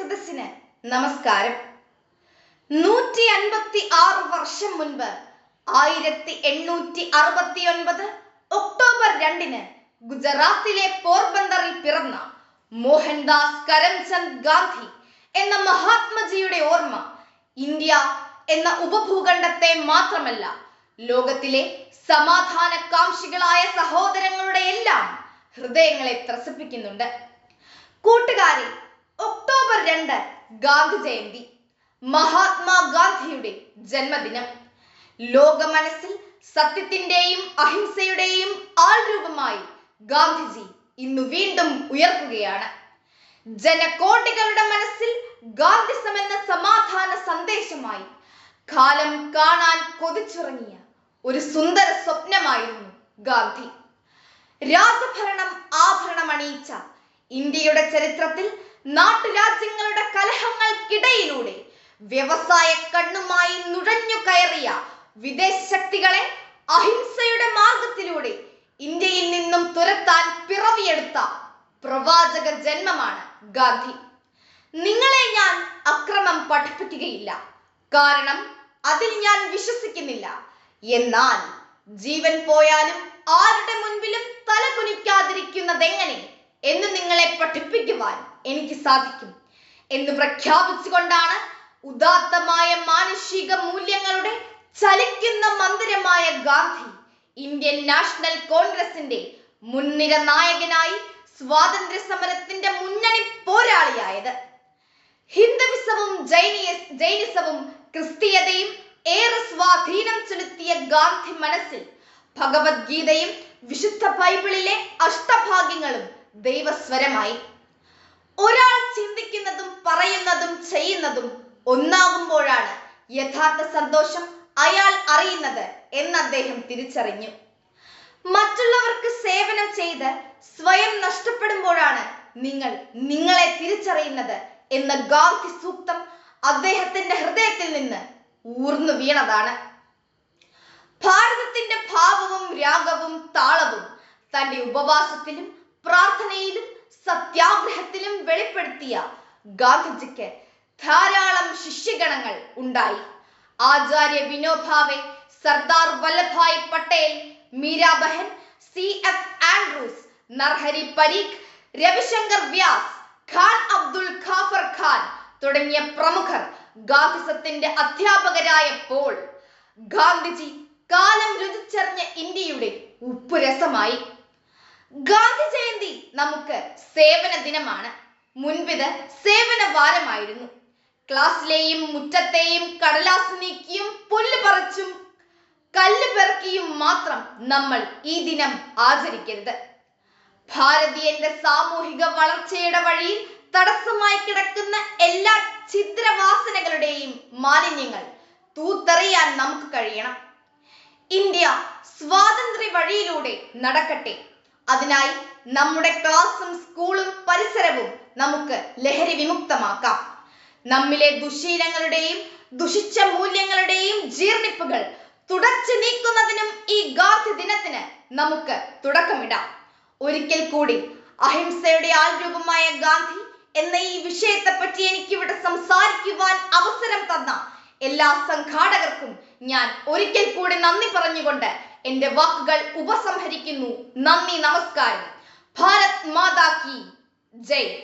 സദസ്സിന് നമസ്കാരം. നൂറ്റി അൻപത്തി ആറ് വർഷം മുൻപ് ആയിരത്തി എണ്ണൂറ്റി അറുപത്തി ഒൻപത് ഒക്ടോബർ രണ്ടിന് ഗുജറാത്തിലെ പോർബന്ദറിൽ പിറന്ന മോഹൻദാസ് കരംചന്ദ് ഗാന്ധി എന്ന മഹാത്മജിയുടെ ഓർമ്മ ഇന്ത്യ എന്ന ഉപഭൂഖണ്ഡത്തെ മാത്രമല്ല ലോകത്തിലെ സമാധാനകാംക്ഷികളായ സഹോദരങ്ങളുടെ എല്ലാം ഹൃദയങ്ങളെ ത്രസിപ്പിക്കുന്നുണ്ട്. കൂട്ടുകാരെ ഒക്ടോബർ രണ്ട് ഗാന്ധി ജയന്തി മഹാത്മാ ഗാന്ധിയുടെ ജന്മദിനം. ലോക മനസ്സിൽ സത്യത്തിന്റെയും അഹിംസയുടെയും ആൾരൂപമായി ഗാന്ധിജി ഇന്ന് വീണ്ടും ഉയർത്തുകയാണ്. ജനകോടികളുടെ മനസ്സിൽ ഗാന്ധിസം എന്ന സമാധാന സന്ദേശമായി കാലം കാണാൻ കൊതിച്ചുറങ്ങിയ ഒരു സുന്ദര സ്വപ്നമായിരുന്നു ഗാന്ധി. രാജഭരണം ആഭരണമണിയിച്ച ഇന്ത്യയുടെ ചരിത്രത്തിൽ നാട്ടുരാജ്യങ്ങളുടെ കലഹങ്ങൾക്കിടയിലൂടെ വ്യവസായ കണ്ണുമായി നുഴഞ്ഞു കയറിയ വിദേശ ശക്തികളെ അഹിംസയുടെ മാർഗത്തിലൂടെ ഇന്ത്യയിൽ നിന്നും തുരത്താൻ പിറവിയെടുത്ത പ്രവാചക ജന്മമാണ് ഗാന്ധി. നിങ്ങളെ ഞാൻ അക്രമം പഠിപ്പിക്കുകയില്ല. കാരണം അതിൽ ഞാൻ വിശ്വസിക്കുന്നില്ല. എന്നാൽ ജീവൻ പോയാലും ആരുടെ മുൻപിലും തല കുനിക്കാതിരിക്കുന്നതെങ്ങനെ എന്ന് നിങ്ങളെ പഠിപ്പിക്കുവാൻ എനിക്ക് സാധിക്കും എന്ന് പ്രഖ്യാപിച്ചുകൊണ്ടാണ് ഉദാത്തമായ മാനുഷിക മൂല്യങ്ങളുടെ ചലിക്കുന്ന മന്ദിരമായ ഗാന്ധി ഇന്ത്യൻ നാഷണൽ കോൺഗ്രസിന്റെ മുൻനിര നായകനായി സ്വാതന്ത്ര്യ സമരത്തിന്റെ മുന്നണി പോരാളിയായത്. ഹിന്ദുവിസവും ജൈനിയ ജൈനിസവും ക്രിസ്തീയതയും ഏറെ സ്വാധീനം ചെലുത്തിയ ഗാന്ധി മനസ്സിൽ ഭഗവത്ഗീതയും വിശുദ്ധ ബൈബിളിലെ അഷ്ടഭാഗ്യങ്ങളും ദൈവസ്വരമായി. ചെയ്യുന്നതും ഒന്നാകുമ്പോഴാണ് യഥാർത്ഥ സന്തോഷം അയാൾ അറിയുന്നത് എന്ന് അദ്ദേഹം തിരിച്ചറിഞ്ഞു. മറ്റുള്ളവർക്ക് സേവനം ചെയ്ത് സ്വയം നഷ്ടപ്പെടുമ്പോഴാണ് നിങ്ങൾ നിങ്ങളെ തിരിച്ചറിയുന്നത് എന്ന ഗാന്ധി സൂക്തം അദ്ദേഹത്തിന്റെ ഹൃദയത്തിൽ നിന്ന് ഊർന്നു വീണതാണ്. ഭാരതത്തിന്റെ ഭാവവും രാഗവും താളവും തന്റെ ഉപവാസത്തിലും പ്രാർത്ഥനയിലും സത്യാഗ്രഹത്തിലും വെളിപ്പെടുത്തിയ ഗാന്ധിജിക്ക് ധാരാളം ശിഷ്യഗണങ്ങൾ ഉണ്ടായി. Acharya Vinoba Bhave Sardar Vallabhbhai Patel Mirabehn C F Andrews Narhari Parikh Ravishankar Vyas Khan Abdul Ghaffar Khan തുടങ്ങിയ പ്രമുഖർ ഗാന്ധിസത്തിന്റെ അധ്യാപകരായപ്പോൾ ഗാന്ധിജി കാലം രുചിച്ചറിഞ്ഞ ഇന്ത്യയുടെ ഉപ്പുരസമായി. ഗാന്ധി ജയന്തി നമുക്ക് സേവന ദിനമാണ്. മുൻപിത് സേവന വാരമായിരുന്നു ക്ലാസ്സിലെയും മുറ്റത്തെയും കടലാസ് നീക്കിയും പുല്ല് പറിച്ചും കല്ല് പെറുക്കിയും മാത്രം നമ്മൾ ഈ ദിനം ആചരിക്കരുത്. ഭാരതീയന്റെ സാമൂഹിക വളർച്ചയുടെ വഴിയിൽ തടസ്സമായി കിടക്കുന്ന എല്ലാ ഛിദ്രവാസനകളുടെയും മാലിന്യങ്ങൾ തൂത്തെറിയാൻ നമുക്ക് കഴിയണം. ഇന്ത്യ സ്വാതന്ത്ര്യ വഴിയിലൂടെ നടക്കട്ടെ. അതിനായി നമ്മുടെ ക്ലാസും സ്കൂളും പരിസരവും നമുക്ക് ലഹരി വിമുക്തമാക്കാം. നമ്മിലെ ദുശീലങ്ങളുടെയും ദുഷിച്ച മൂല്യങ്ങളുടെയും ജീർണിപ്പുകൾ തുടച്ചു നീക്കുന്നതിനും ഈ ഗാന്ധി ദിനത്തിന് നമുക്ക് തുടക്കമിടാം. ഒരിക്കൽ കൂടി അഹിംസയുടെ ആൾരൂപമായ ഗാന്ധി എന്ന ഈ വിഷയത്തെ പറ്റി എനിക്ക് ഇവിടെ സംസാരിക്കുവാൻ അവസരം തന്ന എല്ലാ സംഘാടകർക്കും ഞാൻ ഒരിക്കൽ കൂടി നന്ദി പറഞ്ഞുകൊണ്ട് എന്റെ വാക്കുകൾ ഉപസംഹരിക്കുന്നു. നന്ദി നമസ്കാരം. ഭാരത് മാതാ കി ജയ്.